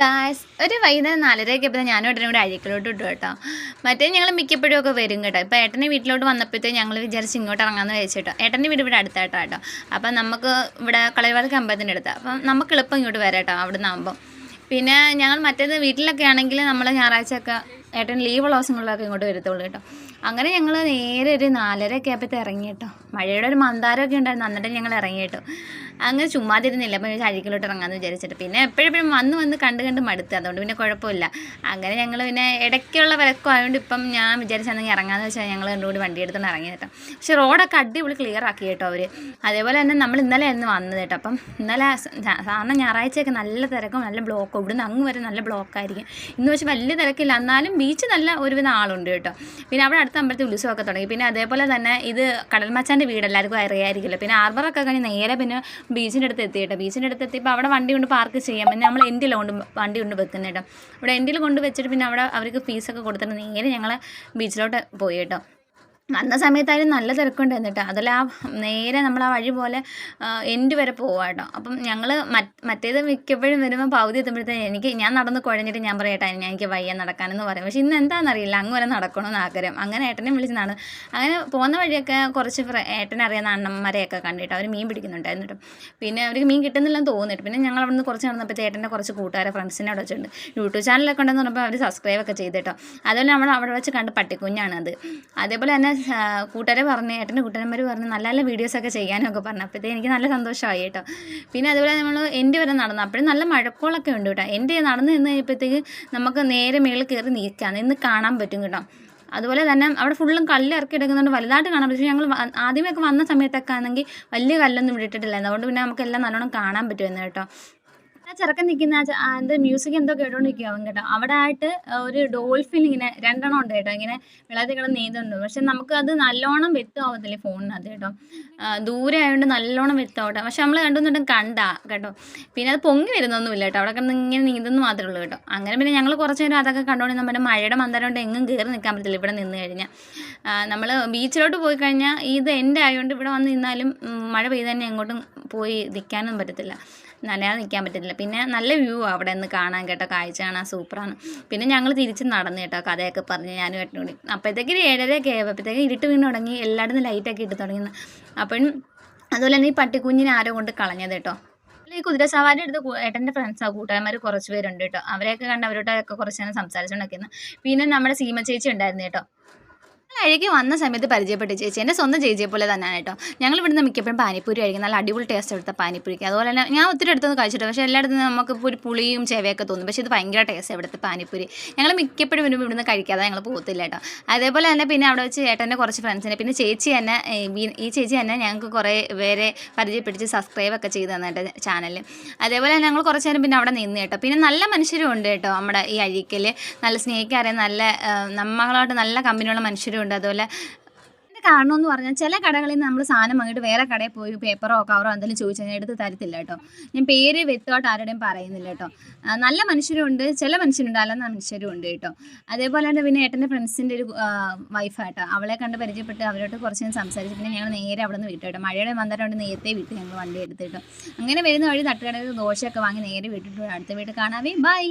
Guys ഒരു വൈകുന്നേരം നാലരയൊക്കെ ആയപ്പോൾ ഞാനും ഏട്ടനും കൂടെ അഴീക്കലോട്ട് ഇട്ടു കേട്ടോ. മറ്റേ ഞങ്ങൾ മിക്കപ്പോഴും ഒക്കെ വരും കേട്ടോ. ഇപ്പോൾ ഏട്ടന്റെ വീട്ടിലോട്ട് വന്നപ്പോഴത്തേക്ക് ഞങ്ങൾ വിചാരിച്ച് ഇങ്ങോട്ട് ഇറങ്ങാമെന്ന് വെച്ചിട്ടോ ഏട്ടന്റെ വീട് ഇവിടെ അടുത്തായിട്ടോ കേട്ടോ. അപ്പം നമുക്ക് ഇവിടെ കളരിവാർക്ക് അമ്പലത്തിന്റെ അടുത്ത്. അപ്പം നമുക്ക് എളുപ്പം ഇങ്ങോട്ട് വരാം കേട്ടോ അവിടെ നിന്നാകുമ്പോൾ പിന്നെ ഞങ്ങൾ മറ്റേത് വീട്ടിലൊക്കെ ആണെങ്കിൽ നമ്മൾ ഞായറാഴ്ചയൊക്കെ ഏട്ടൻ ലീവുള്ള ദിവസങ്ങളിലൊക്കെ ഇങ്ങോട്ട് വരത്തുള്ളൂ കേട്ടോ. അങ്ങനെ ഞങ്ങൾ നേരെ ഒരു നാലരയൊക്കെ ആയപ്പോഴത്തെ ഇറങ്ങി കേട്ടോ. മഴയുടെ ഒരു മന്ദാരമൊക്കെ ഉണ്ടായിരുന്നു. എന്നിട്ട് ഞങ്ങൾ ഇറങ്ങി കേട്ടോ. അങ്ങനെ ചുമ്മാതിരുന്നില്ല. അപ്പോൾ അഴിക്കലോട്ട് ഇറങ്ങാമെന്ന് വിചാരിച്ചിട്ട്. പിന്നെ എപ്പോഴും വന്ന് വന്ന് കണ്ട് കണ്ട് മടുത്ത്. അതുകൊണ്ട് പിന്നെ കുഴപ്പമില്ല. അങ്ങനെ ഞങ്ങൾ പിന്നെ ഇടയ്ക്കുള്ള വിലക്കും ആയതുകൊണ്ട് ഇപ്പം ഞാൻ വിചാരിച്ചാണെങ്കിൽ ഇറങ്ങാമെന്ന് വെച്ചാൽ ഞങ്ങൾ രണ്ടുകൂടി വണ്ടി എടുത്തുകൊണ്ട് ഇറങ്ങി കേട്ടോ. പക്ഷേ റോഡൊക്കെ അടിപൊളി ക്ലിയർ ആക്കി കേട്ടോ അവർ അതേപോലെ തന്നെ നമ്മൾ ഇന്നലെ ആയിരുന്നു വന്നത് കേട്ടോ. അപ്പം ഇന്നലെ സാധാരണ ഞായറാഴ്ചയൊക്കെ നല്ല തിരക്കും നല്ല ബ്ലോക്കും ഇവിടുന്ന് അങ്ങ് വരെ നല്ല ബ്ലോക്കായിരിക്കും ഇന്ന് പക്ഷേ വലിയ തിരക്കില്ല. എന്നാലും ബീച്ച് നല്ല ഒരുവിധം ആളുണ്ട് കേട്ടോ. പിന്നെ അവിടെ അടുത്ത അമ്പലത്തിൽ ഉത്സവമൊക്കെ തുടങ്ങി. പിന്നെ അതേപോലെ തന്നെ ഇത് കടൽമച്ചാന്റെ വീട് എല്ലാവർക്കും അറിയായിരിക്കില്ല പിന്നെ ആർബറൊക്കെ കഴിഞ്ഞ് നേരെ പിന്നെ ബീച്ചിന്റെ അടുത്ത് എത്തി കേട്ടോ. ബീച്ചിന്റെ അടുത്ത് എത്തിയപ്പോൾ അവിടെ വണ്ടി കൊണ്ട് പാർക്ക് ചെയ്യാം. പിന്നെ നമ്മൾ എൻഡിൽ കൊണ്ട് വണ്ടി കൊണ്ട് വെക്കുന്നത് കേട്ടോ. ഇവിടെ എൻഡിൽ കൊണ്ട് വെച്ചിട്ട് പിന്നെ അവിടെ അവർക്ക് ഫീസൊക്കെ കൊടുത്തിട്ട് നേരെ ഞങ്ങൾ ബീച്ചിലോട്ട് പോയി കേട്ടോ. വന്ന സമയത്തായാലും നല്ല തിരക്കുണ്ടായിരുന്നു കേട്ടോ അതിൽ ആ നേരെ നമ്മൾ ആ വഴി പോലെ എൻഡ് വരെ പോവാം കേട്ടോ. അപ്പം ഞങ്ങൾ മറ്റേത് മിക്കപ്പോഴും വരുമ്പോൾ പകുതി എത്തുമ്പോഴത്തേന് എനിക്ക് ഞാൻ നടന്ന് കുഴഞ്ഞിട്ട് ഞാൻ പറയട്ടെ ഏട്ടാ എനിക്ക് വയ്യ നടക്കാനെന്ന് പറയും. പക്ഷേ ഇന്ന് എന്താണെന്നറിയില്ല അങ്ങ് വരെ നടക്കണമെന്ന് ആഗ്രഹം. അങ്ങനെ ഏട്ടനെ വിളിച്ച് നടന്നു അങ്ങനെ പോകുന്ന വഴിയൊക്കെ കുറച്ച് ഏട്ടനെ അറിയാവുന്ന അണ്ണന്മാരെയൊക്കെ കണ്ടിട്ട് അവർ മീൻ പിടിക്കുന്നുണ്ടായിരുന്നു കേട്ടോ. പിന്നെ അവർക്ക് മീൻ കിട്ടുന്നില്ലെന്ന് തോന്നിയിട്ട് പിന്നെ ഞങ്ങൾ അവിടെ നിന്ന് കുറച്ച് നടന്നപ്പോൾ ഏട്ടന്റെ കുറച്ച് കൂട്ടുകാരെ ഫ്രണ്ട്സിനെ അവിടെ വെച്ചിട്ടുണ്ട്. യൂട്യൂബ് ചാനലൊക്കെ ഉണ്ടെന്ന് പറഞ്ഞപ്പോൾ അവർ സബ്സ്ക്രൈബ് ഒക്കെ ചെയ്തിട്ടോ അതുപോലെ നമ്മൾ അവിടെ വെച്ച് കണ്ട് പട്ടിക്കുഞ്ഞാണ് അത് അതേപോലെ തന്നെ കൂട്ടുകാരെ പറഞ്ഞ് ഏട്ടന്റെ കൂട്ടുകാരന്മാർ പറഞ്ഞ് നല്ല നല്ല വീഡിയോസൊക്കെ ചെയ്യാനൊക്കെ പറഞ്ഞു. അപ്പോഴത്തേക്ക് എനിക്ക് നല്ല സന്തോഷമായി കേട്ടോ. പിന്നെ അതുപോലെ നമ്മൾ എന്റെ വരെ നടന്നു. അപ്പോഴും നല്ല മഴക്കോളൊക്കെ ഉണ്ട് കേട്ടോ. എന്റെ നടന്ന് നിന്ന് കഴിയുമ്പോഴത്തേക്ക് നമുക്ക് നേരെ മേളിൽ കയറി നിൽക്കാം നിന്ന് കാണാൻ പറ്റും കേട്ടോ. അതുപോലെ തന്നെ അവിടെ ഫുള്ളും കല്ല് ഇറക്കി എടുക്കുന്നുണ്ട് വലുതായിട്ട് കാണാൻ പറ്റും. പക്ഷേ ഞങ്ങൾ ആദ്യമൊക്കെ വന്ന സമയത്തൊക്കെ ആണെങ്കിൽ വലിയ കല്ലൊന്നും ഇട്ടിട്ടില്ലായിരുന്നു. അതുകൊണ്ട് പിന്നെ നമുക്ക് എല്ലാം നല്ലോണം കാണാൻ പറ്റുമായിരുന്നു കേട്ടോ. ആ ചെറുക്കൻ നിൽക്കുന്ന എന്താ മ്യൂസിക് എന്തോ കേട്ടോണ്ടിരിക്കും കേട്ടോ. അവിടെ ആയിട്ട് ഒരു ഡോൾഫിൻ ഇങ്ങനെ രണ്ടെണ്ണം ഉണ്ട് കേട്ടോ. ഇങ്ങനെ വെള്ളത്തിൽ കിടന്ന് നീന്തുന്നു പക്ഷെ നമുക്ക് അത് നല്ലോണം വ്യക്തമാവത്തില്ലേ ഫോണിനകത്ത് കേട്ടോ. ദൂരെ ആയതുകൊണ്ട് നല്ലോണം വ്യക്തമാവട്ടെ. പക്ഷെ നമ്മൾ കണ്ടുവന്നിട്ടും കണ്ട കേട്ടോ. പിന്നെ അത് പൊങ്ങി വരുന്നൊന്നുമില്ല കേട്ടോ. അവിടെ കിടന്ന് ഇങ്ങനെ നീന്തുന്നു മാത്രമേ ഉള്ളൂ കേട്ടോ. അങ്ങനെ പിന്നെ ഞങ്ങൾ കുറച്ച് നേരം അതൊക്കെ കണ്ടുകൊണ്ട് നമ്മുടെ മഴയുടെ മന്ദരം കൊണ്ട് എങ്ങും കയറി നിൽക്കാൻ പറ്റില്ല ഇവിടെ നിന്ന് കഴിഞ്ഞാൽ നമ്മൾ ബീച്ചിലോട്ട് പോയി കഴിഞ്ഞാൽ ഇത് എന്റെ ആയതുകൊണ്ട് ഇവിടെ വന്ന് നിന്നാലും മഴ പെയ്ത് തന്നെ എങ്ങോട്ടും പോയി നിൽക്കാനൊന്നും പറ്റത്തില്ല. നനയാതെ നിൽക്കാൻ പറ്റത്തില്ല പിന്നെ നല്ല വ്യൂ അവിടെ നിന്ന് കാണാൻ കേട്ടോ. കാഴ്ച കാണാൻ സൂപ്പറാണ്. പിന്നെ ഞങ്ങൾ തിരിച്ച് നടന്നു കേട്ടോ. കഥയൊക്കെ പറഞ്ഞ് ഞാനും ഏട്ടനും കൂടി. അപ്പോഴത്തേക്ക് ഏഴരയൊക്കെ ആയി. അപ്പോഴത്തേക്ക് ഇരുട്ട് വീണ് തുടങ്ങി. എല്ലായിടത്തും ലൈറ്റൊക്കെ ഇട്ട് തുടങ്ങി. അപ്പം അതുപോലെ തന്നെ ഈ പട്ടിക്കുഞ്ഞിനെ ആരോ കൊണ്ട് കളഞ്ഞത് കേട്ടോ. ഈ കുതിര സവാരി എടുത്ത് ഏട്ടന്റെ ഫ്രണ്ട്സാ കൂട്ടുകാരന്മാർ കുറച്ച് പേരുണ്ട് കേട്ടോ. അവരെയൊക്കെ കണ്ട് അവരോടൊക്കെ കുറച്ച് നേരം സംസാരിച്ചുകൊണ്ടൊക്കെ പിന്നെ നമ്മുടെ സീമ ചേച്ചി ഉണ്ടായിരുന്നു കേട്ടോ. അഴകി വന്ന സമയത്ത് പരിചയപ്പെട്ട ചേച്ചി. എന്റെ സ്വന്തം ചേച്ചിയെ പോലെ തന്നെയാണ് കേട്ടോ. ഞങ്ങൾ ഇവിടുന്ന് മിക്കപ്പോഴും പാനിപ്പൂരി കഴിക്കും നല്ല അടിപൊളി ടേസ്റ്റ് എടുത്ത പാനിപ്പൂരിക്ക്. അതുപോലെ തന്നെ ഞാൻ ഒത്തിരി അടുത്തൊന്നും കഴിച്ചിട്ടുണ്ട്. പക്ഷേ എല്ലായിടത്തും നമുക്ക് ഒരു പുളിയും ചെവയൊക്കെ തോന്നും. പക്ഷേ ഇത് ഭയങ്കര ടേസ്റ്റ് ഇവിടുത്തെ പാനിപ്പൂരി. ഞങ്ങൾ മിക്കപ്പോഴും വരുമ്പോൾ ഇവിടുന്ന് കഴിക്കാതെ ഞങ്ങൾ പോകത്തില്ല കേട്ടോ. അതേപോലെ തന്നെ പിന്നെ അവിടെ വെച്ച് ഏട്ടന്റെ കുറച്ച് ഫ്രണ്ട്സിനെ പിന്നെ ചേച്ചി തന്നെ ഈ- ചേച്ചി തന്നെ ഞങ്ങൾക്ക് കുറേ പേരെ പരിചയപ്പെടുത്തി സബ്സ്ക്രൈബ് ഒക്കെ ചെയ്ത് തന്നിട്ട് ചാനൽ അതേപോലെ തന്നെ ഞങ്ങൾ കുറച്ച് നേരം പിന്നെ അവിടെ നിന്ന് കേട്ടോ. പിന്നെ നല്ല മനുഷ്യരും ഉണ്ട് കേട്ടോ നമ്മുടെ ഈ അഴീക്കൽ നല്ല സ്നേഹിക്കാറിയ നല്ല നമ്മളോട്ട് നല്ല കമ്പനിയുള്ള മനുഷ്യരും ഉണ്ട്. അതുപോലെ കാരണം എന്ന് പറഞ്ഞാൽ ചില കടകളിൽ നിന്ന് നമ്മൾ സാധനം വാങ്ങിയിട്ട് വേറെ കടയിൽ പോയി പേപ്പറോ കവറോ എന്തെങ്കിലും ചോദിച്ചു കഴിഞ്ഞാൽ എടുത്ത് തരത്തില്ല കേട്ടോ. ഞാൻ പേര് വ്യക്തമായിട്ട് ആരുടെയും പറയുന്നില്ല കേട്ടോ. നല്ല മനുഷ്യരുണ്ട് ചില മനുഷ്യരുണ്ട് അല്ലെന്ന മനുഷ്യരും ഉണ്ട് കേട്ടോ. അതേപോലെ തന്നെ പിന്നെ ഏട്ടന്റെ ഫ്രണ്ട്സിന്റെ ഒരു വൈഫായിട്ടോ അവളെ കണ്ട് പരിചയപ്പെട്ട് അവരോട് കുറച്ച് നേരം സംസാരിച്ച് പിന്നെ ഞങ്ങൾ നേരെ അവിടെ നിന്ന് വിട്ടു കേട്ടോ. മഴയുടെ മന്ദരമുണ്ട് നേരത്തെ വിട്ട് ഞങ്ങൾ വണ്ടി എടുത്തിട്ടോ അങ്ങനെ വരുന്ന വഴി തട്ടുകടയിൽ ദോശയൊക്കെ വാങ്ങി നേരെ വിട്ടിട്ട് അടുത്ത വീട്ടിൽ കാണാവേ ബൈ